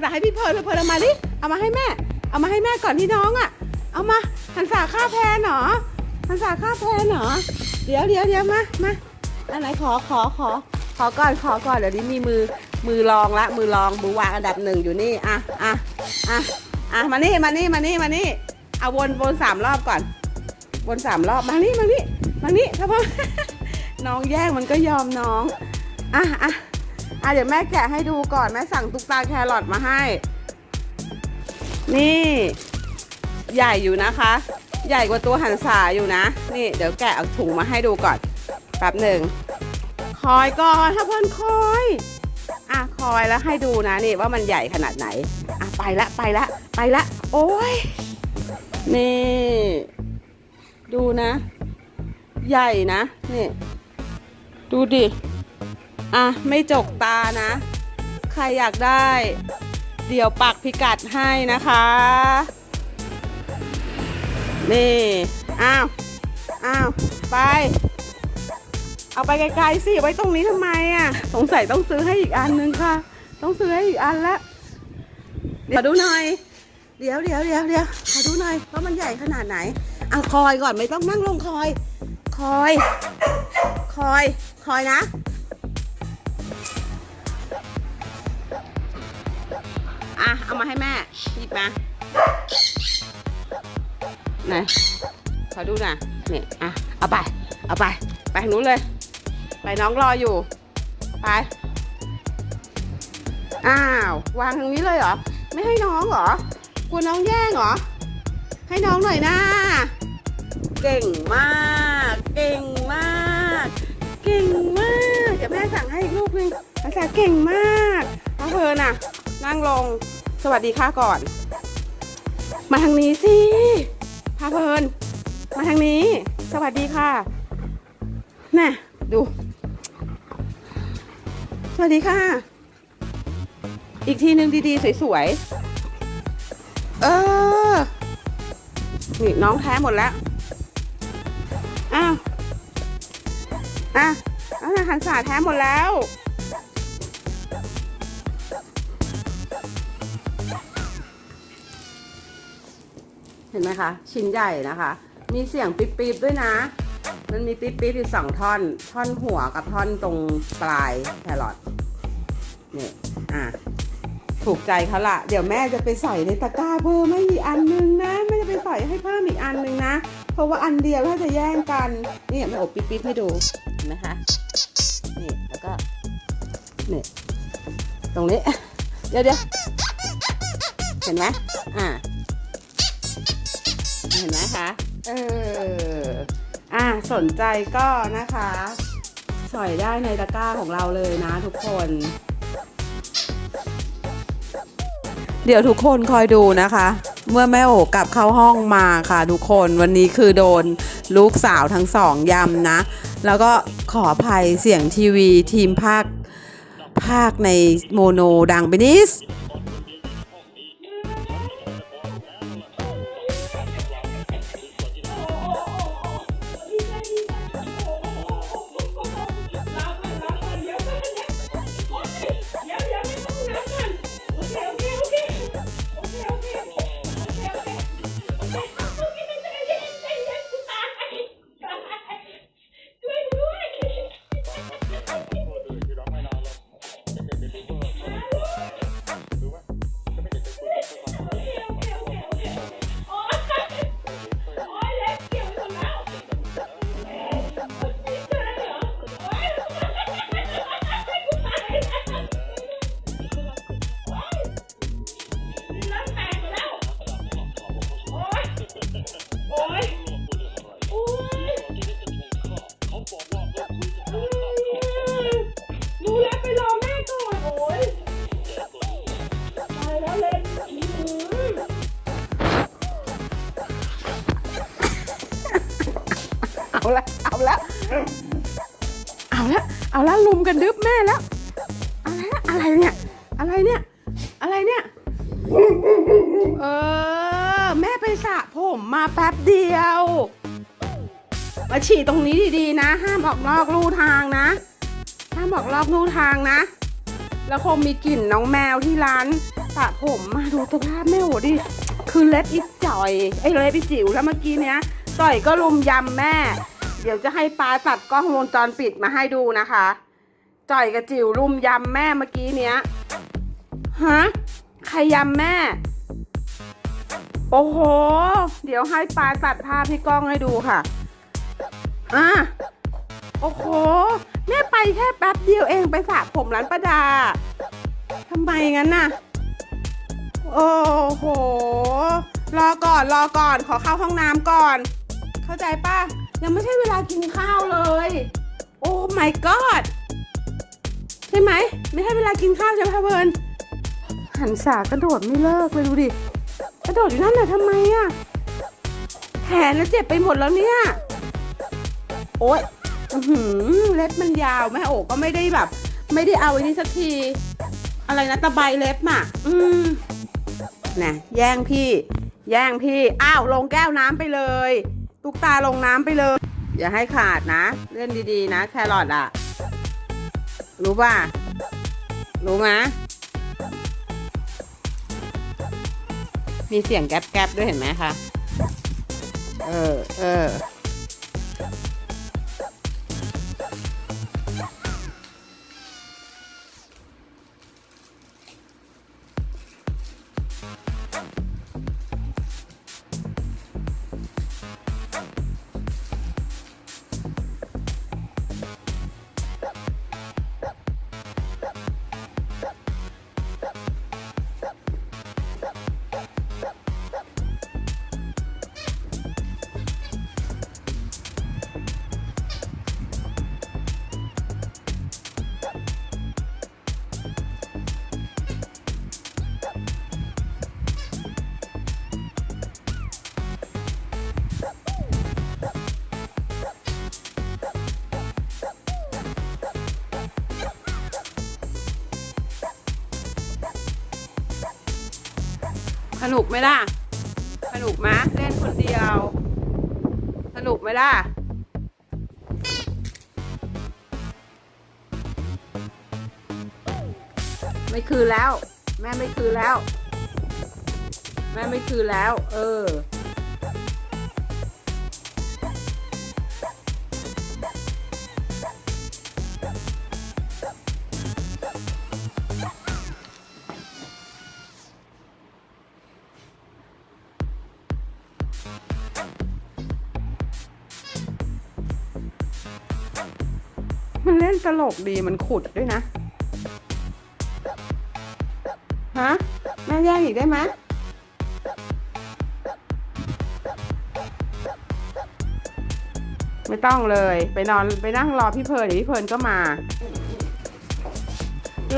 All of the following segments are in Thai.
แต่ให้พี่เพลินพี่เพลินเอามาดิเอามาให้แม่ เอามาให้แม่ก่อนที่น้องอะ เอามาหันสาข้าแพนเหรอหันสาข้าแพนเหรอเดี๋ยวเดี๋ยวเดี๋ยวมามาอันไหนขอขอขอ ขอก่อนขอก่อนเดี๋ยวนี้มีมือมือรองละมือรองมือวางอันดับหนึ่งอยู่นี่อะอะอะอะมานี่มานี่มานี่มานี่เอาวนวนสามรอบก่อนวนสามรอบมานี่มานี่มานี่ถ้าพ่อน้องแย่งมันก็ยอมน้องอะอะ อะเดี๋ยวแม่แกะให้ดูก่อนแม่สั่งตุ๊กตาแครอทมาให้ นี่ ใหญ่อยู่นะคะ ใหญ่กว่าตัวหันษาอยู่นะ นี่เดี๋ยวแกะเอาถุงมาให้ดูก่อนแป๊บหนึ่งคอยก่อนถ้าเพื่อนคอยอะคอยแล้วให้ดูนะนี่ว่ามันใหญ่ขนาดไหนอะไปละไปละไปละ โอ้ยนี่ ดูนะ ใหญ่นะ นี่ ดูดิ อะ ไม่จกตานะ ใครอยากได้ เดี๋ยวปักพิกัดให้นะคะ นี่ อ้าว อ้าว ไป เอาไปไกลๆสิไว้ตรงนี้ทำไมอะ สงสัยต้องซื้อให้อีกอันนึงค่ะ ต้องซื้อให้อีกอันละ เดี๋ยวดูหน่อย เดี๋ยวเดี๋ยวเดี๋ยวเดี๋ยวขอดูหน่อยว่ามันใหญ่ขนาดไหนเอาคอยก่อนไม่ต้องนั่งลงคอย คอย คอย คอยนะ เอามาให้แม่หยิบมาไหนขอดูหน่ะนี่อะเอาไป เอาไป ไปทางนู้นเลย ไปน้องรออยู่ ไป อ้าว วางทางนี้เลยเหรอ ไม่ให้น้องเหรอ กลัวน้องแย่งเหรอ ให้น้องหน่อยนะ เก่งมาก เก่งมาก เก่งมาก เดี๋ยวแม่สั่งให้อีกลูกนึงภาษาเก่งมากน้องเพลินน่ะ นั่งลง สวัสดีค่ะก่อน มาทางนี้สิพาเพลิน มาทางนี้ สวัสดีค่ะ น่ะ ดู สวัสดีค่ะ อีกทีหนึ่งดีๆ สวยๆ เออ นี่น้องแท้หมดแล้ว อ้าว อะอาหันสาแท้หมดแล้ว เห็นไหมคะ ชิ้นใหญ่นะคะ มีเสียงปิ๊บๆด้วยนะ มันมีปิ๊บๆอยู่สองท่อน ท่อนหัวกับท่อนตรงปลายแครอทนี่อะถูกใจเขาละเดี๋ยวแม่จะไปใส่ในตะกร้าเพิ่มให้อีกอันนึงนะแม่จะไปใส่ให้เพิ่มอีกอันนึงนะ เพราะว่าอันเดียวถ้าจะแย่งกันนี่แม่อบปิ๊บปิ๊บให้ดูเห็นไหมคะนี่แล้วก็นี่ตรงนี้ เดี๋ยวเดี๋ยวเห็นไหมอ่า เห็นไหมคะ เออ อะสนใจก็นะคะ สอยได้ในตะกร้าของเราเลยนะทุกคน เดี๋ยวทุกคนคอยดูนะคะ เมื่อแม่โอกลับเข้าห้องมาค่ะทุกคนวันนี้คือโดนลูกสาวทั้งสองยำนะ แล้วก็ขออภัยเสียงทีวีทีมภาคภาคในโมโนดังไปนิดดู เอาละเอาละเอาละเอาละลุมกันดึบแม่แล้วอะไรนะอะไรเนี่ยอะไรเนี่ยอะไรเนี่ยเออแม่ไปสระผมมาแป๊บเดียวมาฉี่ตรงนี้ดีๆนะ ห้ามออกนอกลู่ทางนะ ห้ามออกนอกลู่ทางนะ แล้วคงมีกลิ่นน้องแมวที่ร้านสระผมมาดูสภาพแม่โหดิคือเล็บอีจ่อยไอ้เล็บอีจิ๋วแล้วเมื่อกี้เนี้ย จ่อยก็ลุมยำแม่ เดี๋ยวจะให้ปาตัดกล้องวงจรปิดมาให้ดูนะคะ จ่อยกับจิ๋วลุมยำแม่เมื่อกี้เนี้ยฮะใครยำแม่ โอ้โห เดี๋ยวให้ปาตัดภาพให้กล้องให้ดูค่ะอะโอ้โห แม่ไปแค่แป๊บเดียวเองไปสระผมร้านประดาทำไมงั้นน่ะ โอ้โห รอก่อนรอก่อนขอเข้าห้องน้ำก่อน เข้าใจป่ะ ยังไม่ใช่เวลากินข้าวเลย โอ้ my god ใช่ไหม ไม่ใช่เวลากินข้าวใช่ไหมคะเพิร์นหันสากระโดดไม่เลิกเลยดูดิ กระโดดอยู่นั่นน่ะทำไมอะแขนแล้วเจ็บไปหมดแล้วเนี่ย โอ๊ยอื้อหือเล็บมันยาวแม่โอ๋ก็ไม่ได้แบบ ไม่ได้เอาไอ้นี่สักที อะไรนะตะไบเล็บอะ อืมน่ะแย่งพี่ แย่งพี่ อ้าว ลงแก้วน้ำไปเลย ตุกตาลงน้ำไปเลย อย่าให้ขาดนะ เล่นดีๆ นะแครอทอะ รู้ป่ะ รู้ไหมมีเสียงแก๊บๆด้วยเห็นไหมคะ เออ เออ สนุกไหมล่ะ สนุกไหมเล่นคนเดียว สนุกไหมล่ะไม่คืนแล้ว แม่ไม่คืนแล้ว แม่ไม่คืนแล้ว เออ ล่นตลกดีมันขุดด้วยนะ ฮะ แม่แย่งอีกได้ไหมไม่ต้องเลย ไปนอนไปนั่งรอพี่เพลินเดี๋ยวพี่เพลินก็มา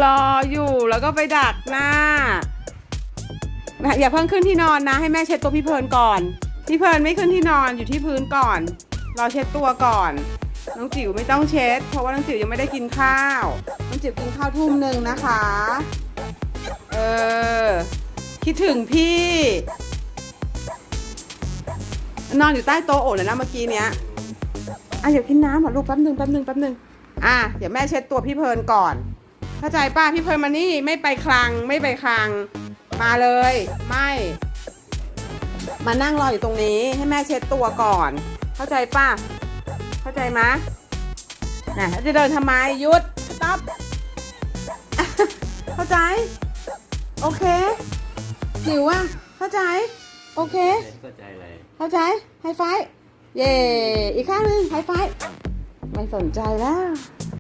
รออยู่แล้วก็ไปดักหน้าอย่าเพิ่งขึ้นที่นอนนะ ให้แม่เช็ดตัวพี่เพลินก่อน พี่เพลินไม่ขึ้นที่นอนอยู่ที่พื้นก่อน รอเช็ดตัวก่อน น้องจิ๋วไม่ต้องเช็ด เพราะว่าน้องจิ๋วยังไม่ได้กินข้าว น้องจิ๋วกินข้าวทุ่มหนึ่งนะคะ เออ คิดถึงพี่ นอนอยู่ใต้โต๊ะโอ๋เลยนะเมื่อกี้เนี้ย อะเดี๋ยวกินน้ำเหรอลูกแป๊บหนึ่งแป๊บหนึ่งแป๊บหนึ่งอะเดี๋ยวแม่เช็ดตัวพี่เพลิร์นก่อน เข้าใจป้าพี่เพลิร์นมานี่ไม่ไปคลังไม่ไปคลัง มาเลย ไม่ มานั่งรออยู่ตรงนี้ให้แม่เช็ดตัวก่อน เข้าใจป้า เข้าใจไหมน่ะแล้วจะเดินทำไมหยุดสต็อปเข้าใจ โอเคจิ๋วอะเข้าใจ โอเค เข้าใจอะไร เข้าใจไฮไฟว์เย่อีกข้างหนึ่งไฮไฟว์ไม่สนใจแล้ว